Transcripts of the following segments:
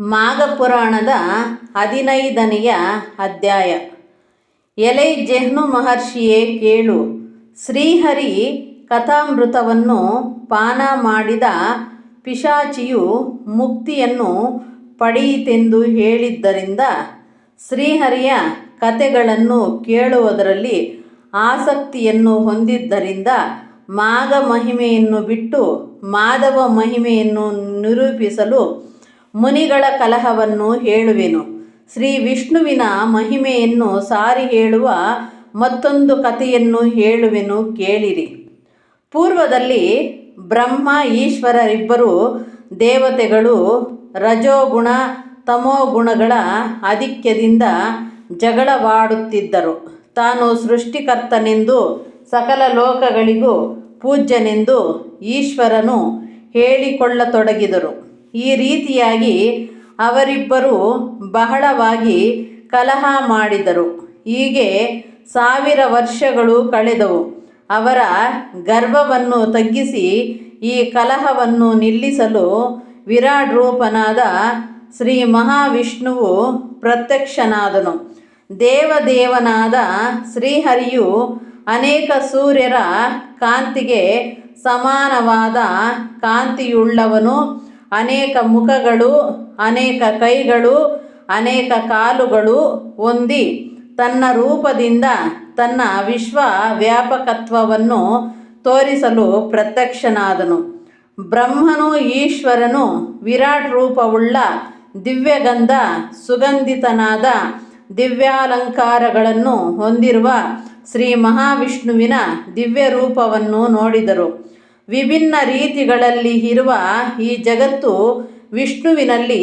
ಮಾಘ ಪುರಾಣದ ಹದಿನೈದನೆಯ ಅಧ್ಯಾಯ. ಎಲೈ ಜೆಹ್ನು ಮಹರ್ಷಿಯೇ ಕೇಳು, ಶ್ರೀಹರಿ ಕಥಾಮೃತವನ್ನು ಪಾನ ಮಾಡಿದ ಪಿಶಾಚಿಯು ಮುಕ್ತಿಯನ್ನು ಪಡೆಯಿತೆಂದು ಹೇಳಿದ್ದರಿಂದ ಶ್ರೀಹರಿಯ ಕಥೆಗಳನ್ನು ಕೇಳುವುದರಲ್ಲಿ ಆಸಕ್ತಿಯನ್ನು ಹೊಂದಿದ್ದರಿಂದ ಮಾಘ ಮಹಿಮೆಯನ್ನು ಬಿಟ್ಟು ಮಾಧವ ಮಹಿಮೆಯನ್ನು ನಿರೂಪಿಸಲು ಮುನಿಗಳ ಕಲಹವನ್ನು ಹೇಳುವೆನು. ಶ್ರೀ ವಿಷ್ಣುವಿನ ಮಹಿಮೆಯನ್ನು ಸಾರಿ ಹೇಳುವ ಮತ್ತೊಂದು ಕಥೆಯನ್ನು ಹೇಳುವೆನು ಕೇಳಿರಿ. ಪೂರ್ವದಲ್ಲಿ ಬ್ರಹ್ಮ, ಈಶ್ವರರಿಬ್ಬರು ದೇವತೆಗಳು ರಜೋಗುಣ, ತಮೋಗುಣಗಳ ಆಧಿಕ್ಯದಿಂದ ಜಗಳವಾಡುತ್ತಿದ್ದರು. ತಾನು ಸೃಷ್ಟಿಕರ್ತನೆಂದು, ಸಕಲ ಲೋಕಗಳಿಗೂ ಪೂಜ್ಯನೆಂದು ಈಶ್ವರನು ಹೇಳಿಕೊಳ್ಳತೊಡಗಿದರು. ಈ ರೀತಿಯಾಗಿ ಅವರಿಬ್ಬರು ಬಹಳವಾಗಿ ಕಲಹ ಮಾಡಿದರು. ಹೀಗೆ ಸಾವಿರ ವರ್ಷಗಳು ಕಳೆದವು. ಅವರ ಗರ್ವವನ್ನು ತಗ್ಗಿಸಿ ಈ ಕಲಹವನ್ನು ನಿಲ್ಲಿಸಲು ವಿರಾಟ್ ರೂಪನಾದ ಶ್ರೀ ಮಹಾವಿಷ್ಣುವು ಪ್ರತ್ಯಕ್ಷನಾದನು. ದೇವದೇವನಾದ ಶ್ರೀಹರಿಯು ಅನೇಕ ಸೂರ್ಯರ ಕಾಂತಿಗೆ ಸಮಾನವಾದ ಕಾಂತಿಯುಳ್ಳವನು. ಅನೇಕ ಮುಖಗಳು, ಅನೇಕ ಕೈಗಳು, ಅನೇಕ ಕಾಲುಗಳು ಹೊಂದಿ ತನ್ನ ರೂಪದಿಂದ ತನ್ನ ವಿಶ್ವ ವ್ಯಾಪಕತ್ವವನ್ನು ತೋರಿಸಲು ಪ್ರತ್ಯಕ್ಷನಾದನು. ಬ್ರಹ್ಮನು, ಈಶ್ವರನು, ವಿರಾಟ್ ರೂಪವುಳ್ಳ ದಿವ್ಯಗಂಧ, ಸುಗಂಧಿತನಾದ ದಿವ್ಯಾಲಂಕಾರಗಳನ್ನು ಹೊಂದಿರುವ ಶ್ರೀ ಮಹಾವಿಷ್ಣುವಿನ ದಿವ್ಯ ರೂಪವನ್ನು ನೋಡಿದರು. ವಿಭಿನ್ನ ರೀತಿಗಳಲ್ಲಿ ಇರುವ ಈ ಜಗತ್ತು ವಿಷ್ಣುವಿನಲ್ಲಿ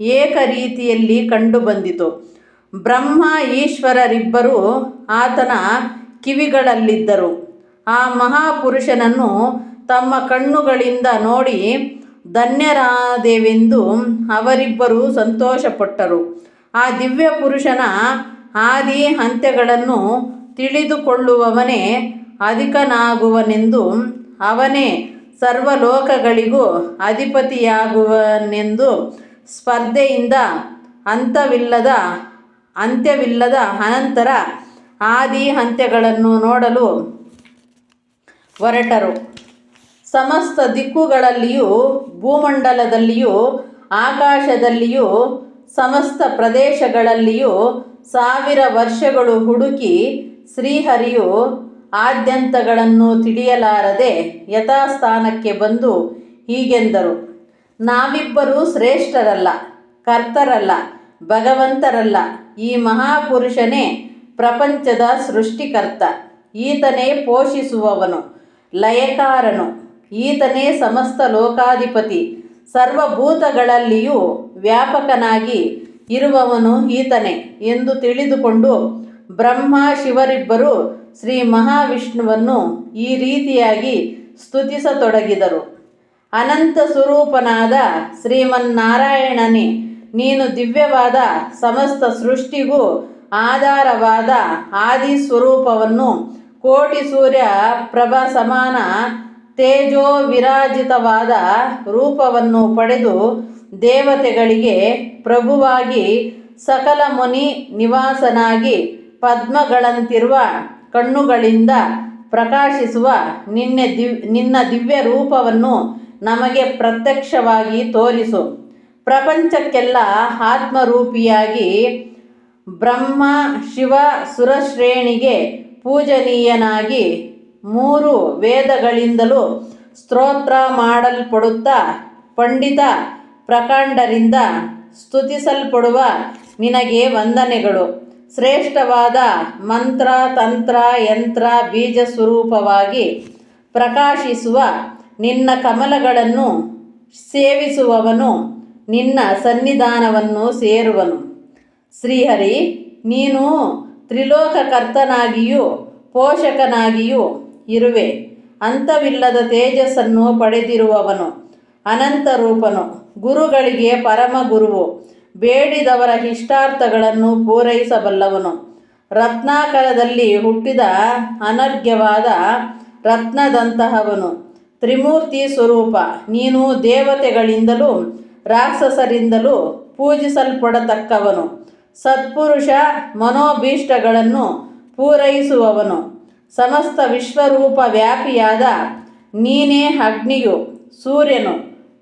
ಏಕ ರೀತಿಯಲ್ಲಿ ಕಂಡುಬಂದಿತು. ಬ್ರಹ್ಮ, ಈಶ್ವರರಿಬ್ಬರು ಆತನ ಕಿವಿಗಳಲ್ಲಿದ್ದರು. ಆ ಮಹಾಪುರುಷನನ್ನು ತಮ್ಮ ಕಣ್ಣುಗಳಿಂದ ನೋಡಿ ಧನ್ಯರಾದೆವೆಂದು ಅವರಿಬ್ಬರು ಸಂತೋಷಪಟ್ಟರು. ಆ ದಿವ್ಯ ಪುರುಷನ ಆದಿ ಅಂತ್ಯಗಳನ್ನು ತಿಳಿದುಕೊಳ್ಳುವವನೇ ಅಧಿಕನಾಗುವನೆಂದು ಅವನೇ ಸರ್ವಲೋಕಗಳಿಗೂ ಅಧಿಪತಿಯಾಗುವನೆಂದು ಸ್ಪರ್ಧೆಯಿಂದ ಅಂತವಿಲ್ಲದ ಅಂತ್ಯವಿಲ್ಲದ ಅನಂತರ ಆದಿ ಅಂತ್ಯಗಳನ್ನು ನೋಡಲು ಹೊರಟರು. ಸಮಸ್ತ ದಿಕ್ಕುಗಳಲ್ಲಿಯೂ, ಭೂಮಂಡಲದಲ್ಲಿಯೂ, ಆಕಾಶದಲ್ಲಿಯೂ, ಸಮಸ್ತ ಪ್ರದೇಶಗಳಲ್ಲಿಯೂ ಸಾವಿರ ವರ್ಷಗಳು ಹುಡುಕಿ ಶ್ರೀಹರಿಯು ಆದ್ಯಂತಗಳನ್ನು ತಿಳಿಯಲಾರದೆ ಯಥಾಸ್ಥಾನಕ್ಕೆ ಬಂದು ಹೀಗೆಂದರು. ನಾವಿಬ್ಬರೂ ಶ್ರೇಷ್ಠರಲ್ಲ, ಕರ್ತರಲ್ಲ, ಭಗವಂತರಲ್ಲ. ಈ ಮಹಾಪುರುಷನೇ ಪ್ರಪಂಚದ ಸೃಷ್ಟಿಕರ್ತ. ಈತನೇ ಪೋಷಿಸುವವನು, ಲಯಕಾರನು. ಈತನೇ ಸಮಸ್ತ ಲೋಕಾಧಿಪತಿ. ಸರ್ವಭೂತಗಳಲ್ಲಿಯೂ ವ್ಯಾಪಕನಾಗಿ ಇರುವವನು ಈತನೇ ಎಂದು ತಿಳಿದುಕೊಂಡು ಬ್ರಹ್ಮ ಶಿವರಿಬ್ಬರು ಶ್ರೀ ಮಹಾವಿಷ್ಣುವನ್ನು ಈ ರೀತಿಯಾಗಿ ಸ್ತುತಿಸತೊಡಗಿದರು. ಅನಂತ ಸ್ವರೂಪನಾದ ಶ್ರೀಮನ್ನಾರಾಯಣನೇ, ನೀನು ದಿವ್ಯವಾದ ಸಮಸ್ತ ಸೃಷ್ಟಿಗೂ ಆಧಾರವಾದ ಆದಿ ಸ್ವರೂಪವನ್ನು ಕೋಟಿ ಸೂರ್ಯ ಪ್ರಭ ಸಮಾನ ತೇಜೋ ವಿರಾಜಿತವಾದ ರೂಪವನ್ನು ಪಡೆದು ದೇವತೆಗಳಿಗೆ ಪ್ರಭುವಾಗಿ ಸಕಲ ಮುನಿ ನಿವಾಸನಾಗಿ ಪದ್ಮಗಳಂತಿರುವ ಕಣ್ಣುಗಳಿಂದ ಪ್ರಕಾಶಿಸುವ ನಿನ್ನೆ ದಿವ್, ನಿನ್ನ ದಿವ್ಯ ರೂಪವನ್ನು ನಮಗೆ ಪ್ರತ್ಯಕ್ಷವಾಗಿ ತೋರಿಸು. ಪ್ರಪಂಚಕ್ಕೆಲ್ಲ ಆತ್ಮರೂಪಿಯಾಗಿ ಬ್ರಹ್ಮ, ಶಿವ, ಸುರಶ್ರೇಣಿಗೆ ಪೂಜನೀಯನಾಗಿ ಮೂರು ವೇದಗಳಿಂದಲೂ ಸ್ತೋತ್ರ ಮಾಡಲ್ಪಡುತ್ತಾ ಪಂಡಿತ ಪ್ರಕಾಂಡರಿಂದ ಸ್ತುತಿಸಲ್ಪಡುವ ನಿನಗೆ ವಂದನೆಗಳು. ಶ್ರೇಷ್ಠವಾದ ಮಂತ್ರ, ತಂತ್ರ, ಯಂತ್ರ, ಬೀಜ ಸ್ವರೂಪವಾಗಿ ಪ್ರಕಾಶಿಸುವ ನಿನ್ನ ಕಮಲಗಳನ್ನು ಸೇವಿಸುವವನು, ನಿನ್ನ ಸನ್ನಿಧಾನವನ್ನು ಸೇರುವನು. ಶ್ರೀಹರಿ, ನೀನು ತ್ರಿಲೋಕಕರ್ತನಾಗಿಯೂ ಪೋಷಕನಾಗಿಯೂ ಇರುವೆ. ಅಂತವಿಲ್ಲದ ತೇಜಸ್ಸನ್ನು ಪಡೆದಿರುವವನು, ಅನಂತ ರೂಪನು, ಗುರುಗಳಿಗೆ ಪರಮ ಗುರುವು. ಬೇಡಿದವರ ಇಷ್ಟಾರ್ಥಗಳನ್ನು ಪೂರೈಸಬಲ್ಲವನು. ರತ್ನಾಕರದಲ್ಲಿ ಹುಟ್ಟಿದ ಅನರ್ಘ್ಯವಾದ ರತ್ನದಂತಹವನು. ತ್ರಿಮೂರ್ತಿ ಸ್ವರೂಪ, ನೀನು ದೇವತೆಗಳಿಂದಲೂ ರಾಕ್ಷಸರಿಂದಲೂ ಪೂಜಿಸಲ್ಪಡತಕ್ಕವನು. ಸತ್ಪುರುಷ ಮನೋಭೀಷ್ಟಗಳನ್ನು ಪೂರೈಸುವವನು. ಸಮಸ್ತ ವಿಶ್ವರೂಪ ವ್ಯಾಪಿಯಾದ ನೀನೇ ಅಗ್ನಿಯು, ಸೂರ್ಯನು,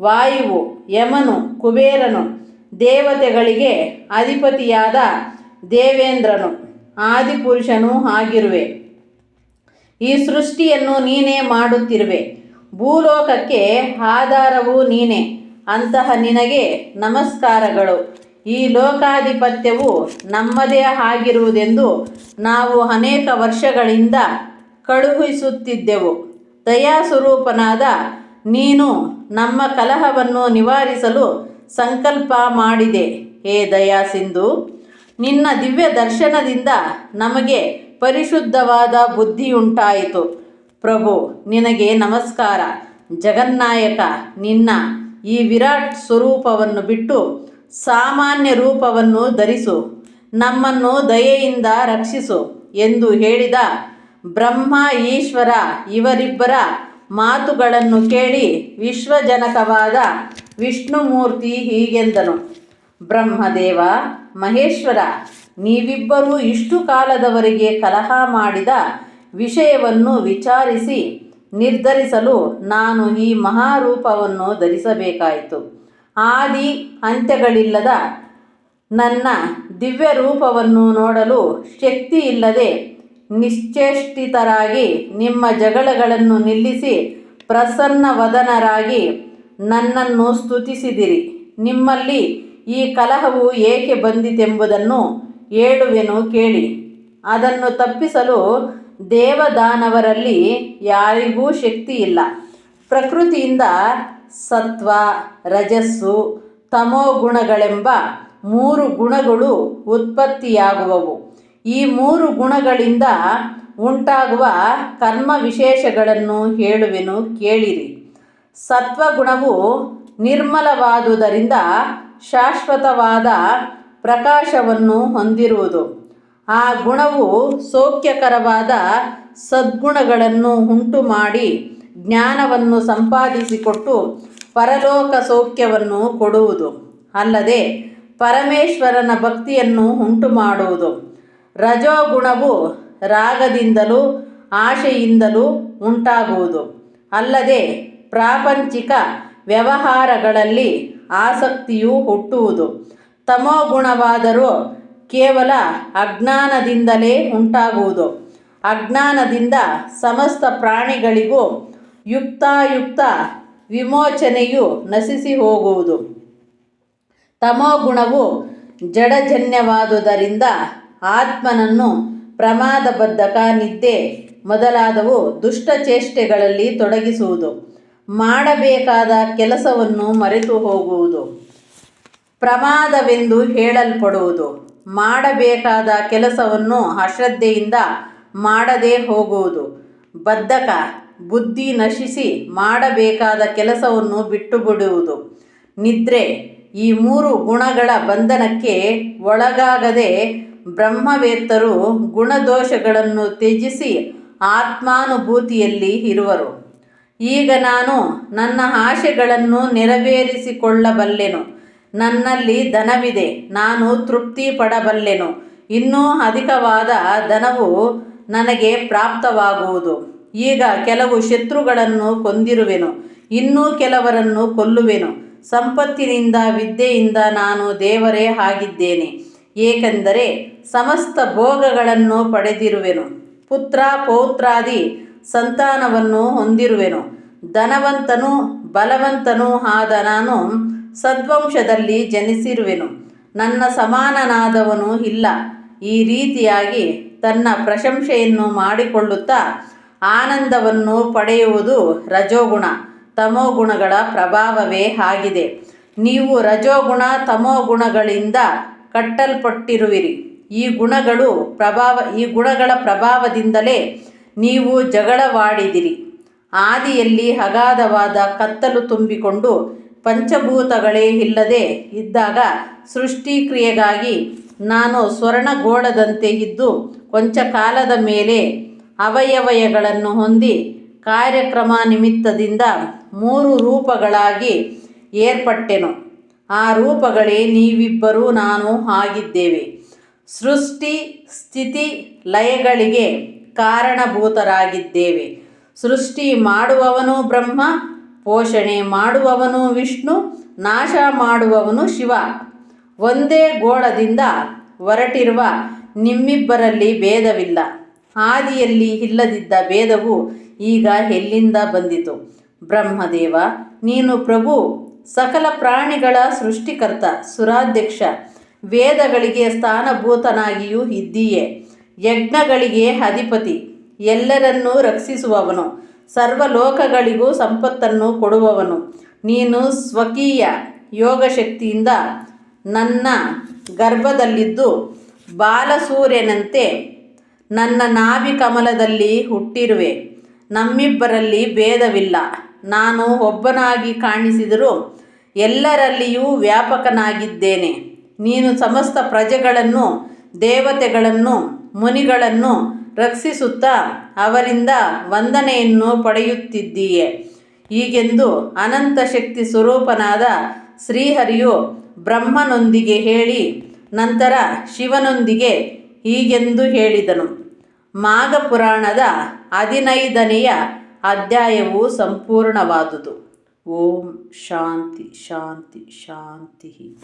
ವಾಯುವು, ಯಮನು, ಕುಬೇರನು. ದೇವತೆಗಳಿಗೆ ಅಧಿಪತಿಯಾದ ದೇವೇಂದ್ರನು, ಆದಿಪುರುಷನೂ ಆಗಿರುವೆ. ಈ ಸೃಷ್ಟಿಯನ್ನು ನೀನೇ ಮಾಡುತ್ತಿರುವೆ. ಭೂಲೋಕಕ್ಕೆ ಆಧಾರವು ನೀನೇ. ಅಂತಹ ನಿನಗೆ ನಮಸ್ಕಾರಗಳು. ಈ ಲೋಕಾಧಿಪತ್ಯವು ನಮ್ಮದೇ ಆಗಿರುವುದೆಂದು ನಾವು ಅನೇಕ ವರ್ಷಗಳಿಂದ ಕಳುಹಿಸುತ್ತಿದ್ದೆವು. ದಯಾಸ್ವರೂಪನಾದ ನೀನು ನಮ್ಮ ಕಲಹವನ್ನು ನಿವಾರಿಸಲು ಸಂಕಲ್ಪ ಮಾಡಿದೆ. ಹೇ ದಯಾ ಸಿಂಧು, ನಿನ್ನ ದಿವ್ಯ ದರ್ಶನದಿಂದ ನಮಗೆ ಪರಿಶುದ್ಧವಾದ ಬುದ್ಧಿಯುಂಟಾಯಿತು. ಪ್ರಭು, ನಿನಗೆ ನಮಸ್ಕಾರ. ಜಗನ್ನಾಯಕ, ನಿನ್ನ ಈ ವಿರಾಟ್ ಸ್ವರೂಪವನ್ನು ಬಿಟ್ಟು ಸಾಮಾನ್ಯ ರೂಪವನ್ನು ಧರಿಸು. ನಮ್ಮನ್ನು ದಯೆಯಿಂದ ರಕ್ಷಿಸು ಎಂದು ಹೇಳಿದ ಬ್ರಹ್ಮ, ಈಶ್ವರ ಇವರಿಬ್ಬರ ಮಾತುಗಳನ್ನು ಕೇಳಿ ವಿಶ್ವಜನಕವಾದ ವಿಷ್ಣುಮೂರ್ತಿ ಹೀಗೆಂದನು, ಬ್ರಹ್ಮದೇವ, ಮಹೇಶ್ವರ, ನೀವಿಬ್ಬರೂ ಇಷ್ಟು ಕಾಲದವರೆಗೆ ಕಲಹ ಮಾಡಿದ ವಿಷಯವನ್ನು ವಿಚಾರಿಸಿ ನಿರ್ಧರಿಸಲು ನಾನು ಈ ಮಹಾರೂಪವನ್ನು ಧರಿಸಬೇಕಾಯಿತು. ಆದಿ ಅಂತ್ಯಗಳಿಲ್ಲದ ನನ್ನ ದಿವ್ಯ ರೂಪವನ್ನು ನೋಡಲು ಶಕ್ತಿ ಇಲ್ಲದೆ ನಿಶ್ಚೇಷ್ಟಿತರಾಗಿ ನಿಮ್ಮ ಜಗಳಗಳನ್ನು ನಿಲ್ಲಿಸಿ ಪ್ರಸನ್ನವದನರಾಗಿ ನನ್ನನ್ನು ಸ್ತುತಿಸಿದಿರಿ. ನಿಮ್ಮಲ್ಲಿ ಈ ಕಲಹವು ಏಕೆ ಬಂದಿತೆಂಬುದನ್ನು ಹೇಳುವೆನು ಕೇಳಿ. ಅದನ್ನು ತಪ್ಪಿಸಲು ದೇವದಾನವರಲ್ಲಿ ಯಾರಿಗೂ ಶಕ್ತಿ ಇಲ್ಲ ಪ್ರಕೃತಿಯಿಂದ ಸತ್ವ, ರಜಸ್ಸು ತಮೋ ಗುಣಗಳೆಂಬ ಮೂರು ಗುಣಗಳು ಉತ್ಪತ್ತಿಯಾಗುವವು. ಈ ಮೂರು ಗುಣಗಳಿಂದ ಉಂಟಾಗುವ ಕರ್ಮ ವಿಶೇಷಗಳನ್ನು ಹೇಳುವೆನು ಕೇಳಿರಿ. ಸತ್ವಗುಣವು ನಿರ್ಮಲವಾದುದರಿಂದ ಶಾಶ್ವತವಾದ ಪ್ರಕಾಶವನ್ನು ಹೊಂದಿರುವುದು. ಆ ಗುಣವು ಸೌಖ್ಯಕರವಾದ ಸದ್ಗುಣಗಳನ್ನು ಉಂಟು ಮಾಡಿ ಜ್ಞಾನವನ್ನು ಸಂಪಾದಿಸಿಕೊಟ್ಟು ಪರಲೋಕ ಸೌಖ್ಯವನ್ನು ಕೊಡುವುದು. ಅಲ್ಲದೆ ಪರಮೇಶ್ವರನ ಭಕ್ತಿಯನ್ನು ಉಂಟು ಮಾಡುವುದು ರಜೋಗುಣವು ರಾಗದಿಂದಲೂ ಆಶೆಯಿಂದಲೂ ಉಂಟಾಗುವುದು. ಅಲ್ಲದೆ ಪ್ರಾಪಂಚಿಕ ವ್ಯವಹಾರಗಳಲ್ಲಿ ಆಸಕ್ತಿಯು ಹುಟ್ಟುವುದು. ತಮೋಗುಣವಾದರೂ ಕೇವಲ ಅಜ್ಞಾನದಿಂದಲೇ ಉಂಟಾಗುವುದು. ಅಜ್ಞಾನದಿಂದ ಸಮಸ್ತ ಪ್ರಾಣಿಗಳಿಗೂ ಯುಕ್ತಾಯುಕ್ತ ವಿಮೋಚನೆಯು ನಶಿಸಿ ಹೋಗುವುದು. ತಮೋಗುಣವು ಜಡಜನ್ಯವಾದುದರಿಂದ ಆತ್ಮನನ್ನು ಪ್ರಮಾದಬದ್ಧಕ ನಿದ್ದೆ ಮೊದಲಾದವು ದುಷ್ಟಚೇಷ್ಟೆಗಳಲ್ಲಿ ತೊಡಗಿಸುವುದು. ಮಾಡಬೇಕಾದ ಕೆಲಸವನ್ನು ಮರೆತು ಹೋಗುವುದು. ಪ್ರಮಾದವೆಂದು ಹೇಳಲ್ಪಡುವುದು. ಮಾಡಬೇಕಾದ ಕೆಲಸವನ್ನು ಅಶ್ರದ್ಧೆಯಿಂದ ಮಾಡದೇ ಹೋಗುವುದು. ಬದ್ಧಕ, ಬುದ್ಧಿ ನಶಿಸಿ ಮಾಡಬೇಕಾದ ಕೆಲಸವನ್ನು ಬಿಟ್ಟು ಬಿಡುವುದು ನಿದ್ರೆ, ಈ ಮೂರು ಗುಣಗಳ ಬಂಧನಕ್ಕೆ ಒಳಗಾಗದೆ ಬ್ರಹ್ಮವೇತ್ತರು ಗುಣದೋಷಗಳನ್ನು ತ್ಯಜಿಸಿ ಆತ್ಮಾನುಭೂತಿಯಲ್ಲಿ ಇರುವರು. ಈಗ ನಾನು ನನ್ನ ಆಶೆಗಳನ್ನು ನೆರವೇರಿಸಿಕೊಳ್ಳಬಲ್ಲೆನು. ನನ್ನಲ್ಲಿ ಧನವಿದೆ, ನಾನು ತೃಪ್ತಿ ಪಡಬಲ್ಲೆನು ಇನ್ನೂ ಅಧಿಕವಾದ ಧನವು ನನಗೆ ಪ್ರಾಪ್ತವಾಗುವುದು. ಈಗ ಕೆಲವು ಶತ್ರುಗಳನ್ನು ಕೊಂದಿರುವೆನು, ಇನ್ನೂ ಕೆಲವರನ್ನು ಕೊಲ್ಲುವೆನು. ಸಂಪತ್ತಿನಿಂದ ವಿದ್ಯೆಯಿಂದ ನಾನು ದೇವರೇ ಆಗಿದ್ದೇನೆ, ಏಕೆಂದರೆ ಸಮಸ್ತ ಭೋಗಗಳನ್ನು ಪಡೆದಿರುವೆನು. ಪುತ್ರ ಪೌತ್ರಾದಿ ಸಂತಾನವನ್ನು ಹೊಂದಿರುವೆನು. ಧನವಂತನು ಬಲವಂತನೂ ಆದ ನಾನು ಸದ್ವಂಶದಲ್ಲಿ ಜನಿಸಿರುವೆನು. ನನ್ನ ಸಮಾನನಾದವನು ಇಲ್ಲ. ಈ ರೀತಿಯಾಗಿ ತನ್ನ ಪ್ರಶಂಸೆಯನ್ನು ಮಾಡಿಕೊಳ್ಳುತ್ತಾ ಆನಂದವನ್ನು ಪಡೆಯುವುದು ರಜೋಗುಣ, ತಮೋಗುಣಗಳ ಪ್ರಭಾವವೇ ಆಗಿದೆ. ನೀವು ರಜೋಗುಣ, ತಮೋಗುಣಗಳಿಂದ ಕಟ್ಟಲ್ಪಟ್ಟಿರುವಿರಿ. ಈ ಗುಣಗಳು ಪ್ರಭಾವ, ಈ ಗುಣಗಳ ಪ್ರಭಾವದಿಂದಲೇ ನೀವು ಜಗಳವಾಡಿದಿರಿ. ಆದಿಯಲ್ಲಿ ಅಗಾಧವಾದ ಕತ್ತಲು ತುಂಬಿಕೊಂಡು ಪಂಚಭೂತಗಳೇ ಇಲ್ಲದೆ ಇದ್ದಾಗ ಸೃಷ್ಟಿಕ್ರಿಯೆಗಾಗಿ ನಾನು ಸ್ವರ್ಣಗೋಳದಂತೆ ಇದ್ದು ಕೊಂಚ ಕಾಲದ ಮೇಲೆ ಅವಯವಯಗಳನ್ನು ಹೊಂದಿ ಕಾರ್ಯಕ್ರಮ ನಿಮಿತ್ತದಿಂದ ಮೂರು ರೂಪಗಳಾಗಿ ಏರ್ಪಟ್ಟೆನು. ಆ ರೂಪಗಳೇ ನೀವಿಬ್ಬರೂ ನಾನು ಆಗಿದ್ದೇವೆ. ಸೃಷ್ಟಿ, ಸ್ಥಿತಿ, ಲಯಗಳಿಗೆ ಕಾರಣಭೂತರಾಗಿದ್ದೇವೆ. ಸೃಷ್ಟಿ ಮಾಡುವವನು ಬ್ರಹ್ಮ, ಪೋಷಣೆ ಮಾಡುವವನು ವಿಷ್ಣು, ನಾಶ ಮಾಡುವವನು ಶಿವ. ಒಂದೇ ಗೋಳದಿಂದ ಹೊರಟಿರುವ ನಿಮ್ಮಿಬ್ಬರಲ್ಲಿ ಭೇದವಿಲ್ಲ. ಆದಿಯಲ್ಲಿ ಇಲ್ಲದಿದ್ದ ಭೇದವು ಈಗ ಎಲ್ಲಿಂದ ಬಂದಿತು? ಬ್ರಹ್ಮದೇವ, ನೀನು ಪ್ರಭು, ಸಕಲ ಪ್ರಾಣಿಗಳ ಸೃಷ್ಟಿಕರ್ತ, ಸುರಾಧ್ಯಕ್ಷ, ವೇದಗಳಿಗೆ ಸ್ಥಾನಭೂತನಾಗಿಯೂ ಇದ್ದೀಯೆ. ಯಜ್ಞಗಳಿಗೆ ಅಧಿಪತಿ. ಎಲ್ಲರನ್ನೂ ರಕ್ಷಿಸುವವನು. ಸರ್ವಲೋಕಗಳಿಗೂ ಸಂಪತ್ತನ್ನು ಕೊಡುವವನು. ನೀನು ಸ್ವಕೀಯ ಯೋಗಶಕ್ತಿಯಿಂದ ನನ್ನ ಗರ್ಭದಲ್ಲಿದ್ದು ಬಾಲಸೂರ್ಯನಂತೆ ನನ್ನ ನಾಭಿ ಕಮಲದಲ್ಲಿ ಹುಟ್ಟಿರುವೆ. ನಮ್ಮಿಬ್ಬರಲ್ಲಿ ಭೇದವಿಲ್ಲ. ನಾನು ಒಬ್ಬನಾಗಿ ಕಾಣಿಸಿದರೂ ಎಲ್ಲರಲ್ಲಿಯೂ ವ್ಯಾಪಕನಾಗಿದ್ದೇನೆ. ನೀನು ಸಮಸ್ತ ಪ್ರಜೆಗಳನ್ನು, ದೇವತೆಗಳನ್ನು ಮುನಿಗಳನ್ನು ರಕ್ಷಿಸುತ್ತಾ ಅವರಿಂದ ವಂದನೆಯನ್ನು ಪಡೆಯುತ್ತಿದ್ದೀಯೆ. ಹೀಗೆಂದು ಅನಂತ ಶಕ್ತಿ ಸ್ವರೂಪನಾದ ಶ್ರೀಹರಿಯು ಬ್ರಹ್ಮನೊಂದಿಗೆ ಹೇಳಿ, ನಂತರ ಶಿವನೊಂದಿಗೆ ಹೀಗೆಂದು ಹೇಳಿದನು. ಮಾಘಪುರಾಣದ ಹದಿನೈದನೆಯ ಅಧ್ಯಾಯವು ಸಂಪೂರ್ಣವಾದುದು. ಓಂ ಶಾಂತಿ ಶಾಂತಿ ಶಾಂತಿ.